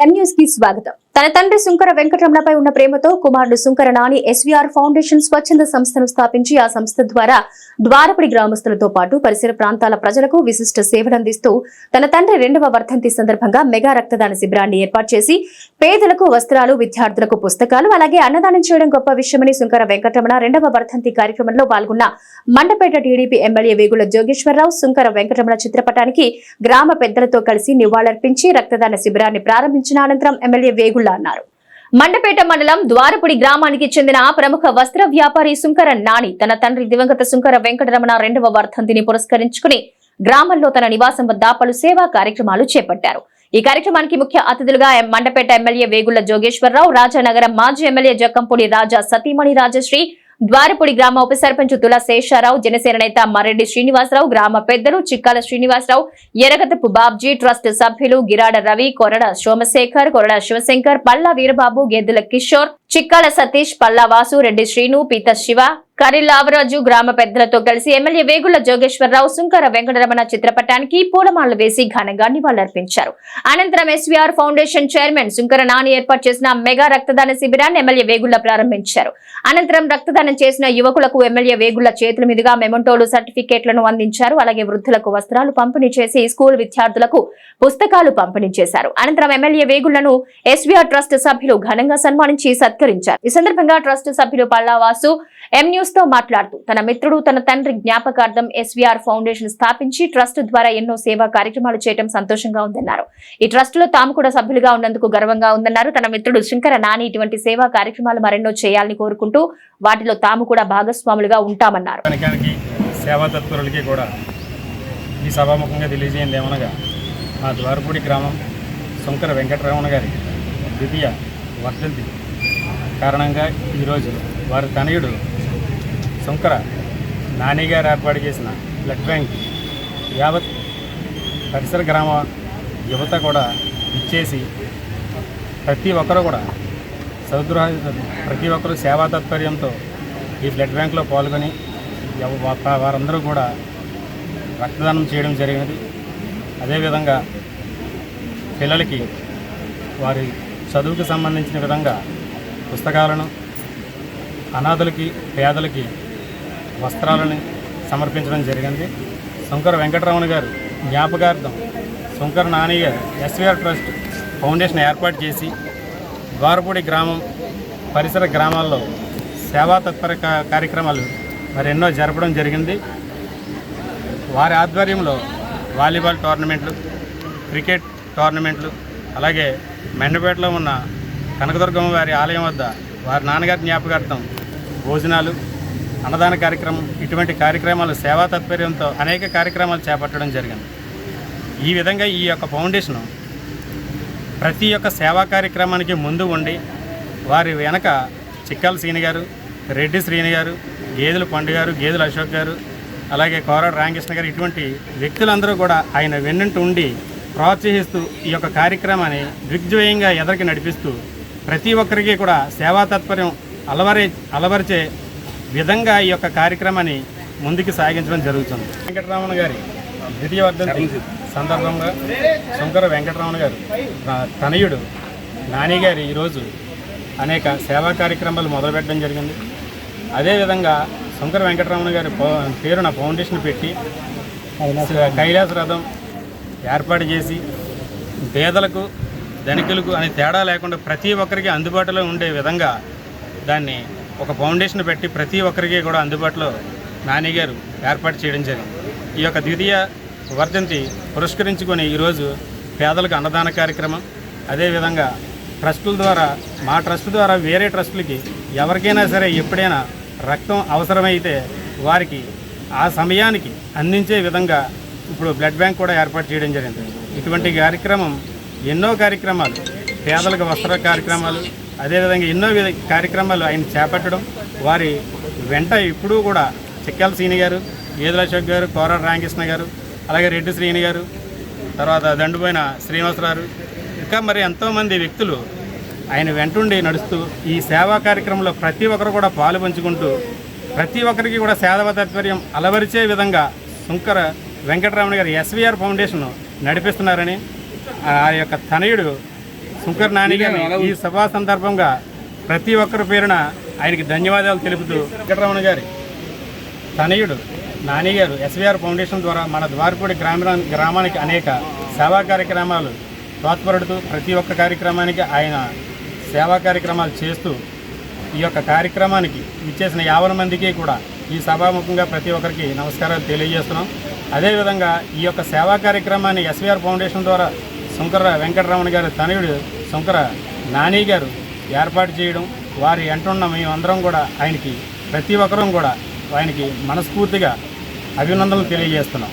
ఎం న్యూస్కి స్వాగతం. తన తండ్రి శుంకర వెంకటరమణపై ఉన్న ప్రేమతో కుమారుడు శుంకర నాని ఎస్వీఆర్ ఫౌండేషన్ స్వచ్ఛంద సంస్థను స్థాపించి ఆ సంస్థ ద్వారా ద్వారపడి గ్రామస్తులతో పాటు పరిసర ప్రాంతాల ప్రజలకు విశిష్ట సేవలందిస్తూ తన తండ్రి రెండవ వర్ధంతి సందర్భంగా మెగా రక్తదాన శిబిరాన్ని ఏర్పాటు చేసి పేదలకు వస్త్రాలు విద్యార్థులకు పుస్తకాలు అలాగే అన్నదానం చేయడం గొప్ప విషయమని శుంకర వెంకటరమణ రెండవ వర్ధంతి కార్యక్రమంలో పాల్గొన్న మండపేట టీడీపీ ఎమ్మెల్యే వేగుల జోగేశ్వరరావు శుంకర వెంకటరమణ చిత్రపటానికి గ్రామ పెద్దలతో కలిసి నివాళులర్పించి రక్తదాన శిబిరాన్ని ప్రారంభించిన అనంతరం ఎమ్మెల్యే అన్నారు. మండపేట మండలం ద్వారపుడి గ్రామానికి చెందిన ప్రముఖ వస్త్ర వ్యాపారి శుంకర నాని తన తండ్రి దివంగత శుంకర వెంకటరమణ రెండవ వర్ధంతిని పురస్కరించుకుని గ్రామంలో తన నివాసం వద్ద పలు సేవా కార్యక్రమాలు చేపట్టారు. ఈ కార్యక్రమానికి ముఖ్య అతిథులుగా మండపేట ఎమ్మెల్యే వేగుళ్ళ జోగేశ్వరరావు రాజానగరం మాజీ ఎమ్మెల్యే జక్కంపూడి రాజా సతీమణి రాజశ్రీ ద్వారపూడి గ్రామ ఉప సర్పంచ్ తుల శేషారావు జనసేన నేత మరెడ్డి శ్రీనివాసరావు గ్రామ పెద్దలు చిక్కాల శ్రీనివాసరావు ఎరగతపు బాబ్జీ ట్రస్ట్ సభ్యులు గిరాడ రవి కొరడ సోమశేఖర్ కొరడ శివశంకర్ పల్లా వీరబాబు గేదెల కిషోర్ చిక్కాల సతీష్ పల్లా వాసు రెడ్డి శ్రీను పీత శివ కరిలావరాజు గ్రామ పెద్దలతో కలిసి ఎమ్మెల్యే వేగుల జోగేశ్వరరావు సుంకర వెంకటరమణ చిత్రపటానికి పూలమాలలు వేసి ఘనంగా నివాళులర్పించారు. అనంతరం SVR foundation chairman Sunkara Nani ఏర్పాటు చేసిన మెగా రక్తదాన శిబిరాన్ని ఎమ్మెల్యే వేగుల ప్రారంభించారు. అనంతరం రక్తదానం చేసిన యువకులకు ఎమ్మెల్యే వేగుల చేతుల మీదుగా మెమంటోలు సర్టిఫికేట్లను అందించారు. అలాగే వృద్ధులకు వస్త్రాలు పంపిణీ చేసి స్కూల్ విద్యార్థులకు పుస్తకాలు పంపిణీ చేశారు. అనంతరం ఎమ్మెల్యే వేగులను ఎస్వీఆర్ ట్రస్ట్ సభ్యులు ఘనంగా సన్మానించి సత్కరించారు. ఈ సందర్భంగా ట్రస్ట్ సభ్యులు పల్లావాసు ఎం న్యూస్తో మాట్లాడుతూ తన మిత్రుడు తన తండ్రి జ్ఞాపకార్థం ఎస్వీఆర్ ఫౌండేషన్ స్థాపించి ట్రస్ట్ ద్వారా ఎన్నో సేవా కార్యక్రమాలు చేయడం సంతోషంగా ఉందన్నారు. ఈ ట్రస్ట్లో తాము కూడా సభ్యులుగా ఉన్నందుకు గర్వంగా ఉందన్నారు. తన మిత్రుడు శంకర నాని ఇటువంటి సేవా కార్యక్రమాలు మరెన్నో చేయాలని కోరుకుంటూ వాటిలో తాము కూడా భాగస్వాములుగా ఉంటామన్నారు. కూడా ఈ సభాముఖంగా తెలియజేయండి ఏమనగా మా ద్వారపూడి గ్రామం శంకర వెంకటరమణ గారి ద్వితీయ వర్ధంతి కారణంగా ఈరోజు వారి తనయుడు శంకర నానిగారు ఏర్పాటు చేసిన బ్లడ్ బ్యాంక్ యావత్ పరిసర గ్రామ యువత కూడా ఇచ్చేసి ప్రతి ఒక్కరూ కూడా సౌద్రహ ప్రతి ఒక్కరూ సేవా తత్పర్యంతో ఈ బ్లడ్ బ్యాంక్లో పాల్గొని వారందరూ కూడా రక్తదానం చేయడం జరిగినది. అదేవిధంగా పిల్లలకి వారి చదువుకు సంబంధించిన విధంగా పుస్తకాలను అనాథులకి పేదలకి వస్త్రాలని సమర్పించడం జరిగింది. శంకర వెంకటరమణ గారు జ్ఞాపకార్థం శంకర నాని గారు ఎస్వీఆర్ ట్రస్ట్ ఫౌండేషన్ ఏర్పాటు చేసి ద్వారపూడి గ్రామం పరిసర గ్రామాల్లో సేవా తత్పర కార్యక్రమాలు మరి ఎన్నో జరపడం జరిగింది. వారి ఆధ్వర్యంలో వాలీబాల్ టోర్నమెంట్లు క్రికెట్ టోర్నమెంట్లు అలాగే మెండపేటలో ఉన్న కనకదుర్గమ్మ వారి ఆలయం వద్ద వారి నాన్నగారి జ్ఞాపకార్థం భోజనాలు అన్నదాన కార్యక్రమం ఇటువంటి కార్యక్రమాలు సేవా తత్పర్యంతో అనేక కార్యక్రమాలు చేపట్టడం జరిగింది. ఈ విధంగా ఈ యొక్క ఫౌండేషను ప్రతి ఒక్క సేవా కార్యక్రమానికి ముందు ఉండి వారి వెనక చిక్కాల శ్రీని గారు రెడ్డి శ్రీని గారు గేదెల పండు గారు గేదెల అశోక్ గారు అలాగే కోరడ రామకృష్ణ గారు ఇటువంటి వ్యక్తులందరూ కూడా ఆయన వెన్నంటూ ఉండి ప్రోత్సహిస్తూ ఈ యొక్క కార్యక్రమాన్ని దిగ్విజయంగా ఎదరికి నడిపిస్తూ ప్రతి ఒక్కరికి కూడా సేవా తత్పర్యం అలవరే అలవరిచే విధంగా ఈ యొక్క కార్యక్రమాన్ని ముందుకు సాగించడం జరుగుతుంది. వెంకటరమణ గారి ద్వితీయ వర్ధంతి సందర్భంగా శంకర వెంకటరమణ గారు తనయుడు నాని గారు ఈరోజు అనేక సేవా కార్యక్రమాలు మొదలుపెట్టడం జరిగింది. అదేవిధంగా శంకర వెంకటరమణ గారి పేరున ఫౌండేషన్ పెట్టి కైలాస రథం ఏర్పాటు చేసి పేదలకు ధనికులకు అనే తేడా లేకుండా ప్రతి ఒక్కరికి అందుబాటులో ఉండే విధంగా దాన్ని ఒక ఫౌండేషన్ పెట్టి ప్రతి ఒక్కరికి కూడా అందుబాటులో నాని గారు ఏర్పాటు చేయడం జరిగింది. ఈ యొక్క ద్వితీయ వర్ధంతి పురస్కరించుకొని ఈరోజు పేదలకు అన్నదాన కార్యక్రమం అదేవిధంగా ట్రస్టుల ద్వారా మా ట్రస్ట్ ద్వారా వేరే ట్రస్టులకి ఎవరికైనా సరే ఎప్పుడైనా రక్తం అవసరమైతే వారికి ఆ సమయానికి అందించే విధంగా ఇప్పుడు బ్లడ్ బ్యాంక్ కూడా ఏర్పాటు చేయడం జరిగింది. ఇటువంటి కార్యక్రమం ఎన్నో కార్యక్రమాలు పేదలకు వస్త్ర కార్యక్రమాలు అదేవిధంగా ఎన్నో విధ కార్యక్రమాలు ఆయన చేపట్టడం. వారి వెంట ఇప్పుడు కూడా చిక్కల శ్రీని గారు గేదెల అశోక్ గారు కోర రామకృష్ణ గారు అలాగే రెడ్డి శ్రీని గారు తర్వాత దండుపోయిన శ్రీనివాసరావు ఇంకా మరి ఎంతోమంది వ్యక్తులు ఆయన వెంటుండి నడుస్తూ ఈ సేవా కార్యక్రమంలో ప్రతి ఒక్కరు కూడా పాలు పంచుకుంటూ ప్రతి ఒక్కరికి కూడా సేవ తాత్పర్యం అలవరిచే విధంగా శంకర వెంకటరమణ గారి ఎస్వీఆర్ ఫౌండేషన్ నడిపిస్తున్నారని ఆ యొక్క తనయుడు శంకర్ నాని గారిని ఈ సభా సందర్భంగా ప్రతి ఒక్కరి పేరున ఆయనకి ధన్యవాదాలు తెలుపుతూ వెంకటరమణ గారి తనయుడు నాని గారు ఎస్వీఆర్ ఫౌండేషన్ ద్వారా మన ద్వారపూడి గ్రామీణ గ్రామానికి అనేక సేవా కార్యక్రమాలు తోడ్పడుతూ ప్రతి ఒక్క కార్యక్రమానికి ఆయన సేవా కార్యక్రమాలు చేస్తూ ఈ యొక్క కార్యక్రమానికి ఇచ్చేసిన యాభై మందికి కూడా ఈ సభాముఖంగా ప్రతి ఒక్కరికి నమస్కారాలు తెలియజేస్తున్నాం. అదేవిధంగా ఈ యొక్క సేవా కార్యక్రమాన్ని ఎస్వీఆర్ ఫౌండేషన్ ద్వారా శంకర వెంకటరమణ గారి తనయుడు శంకర నాని గారు ఏర్పాటు చేయడం వారి ఎంటున్న మేమందరం కూడా ఆయనకి ప్రతి ఒక్కరం కూడా ఆయనకి మనస్ఫూర్తిగా అభినందనలు తెలియజేస్తున్నాం.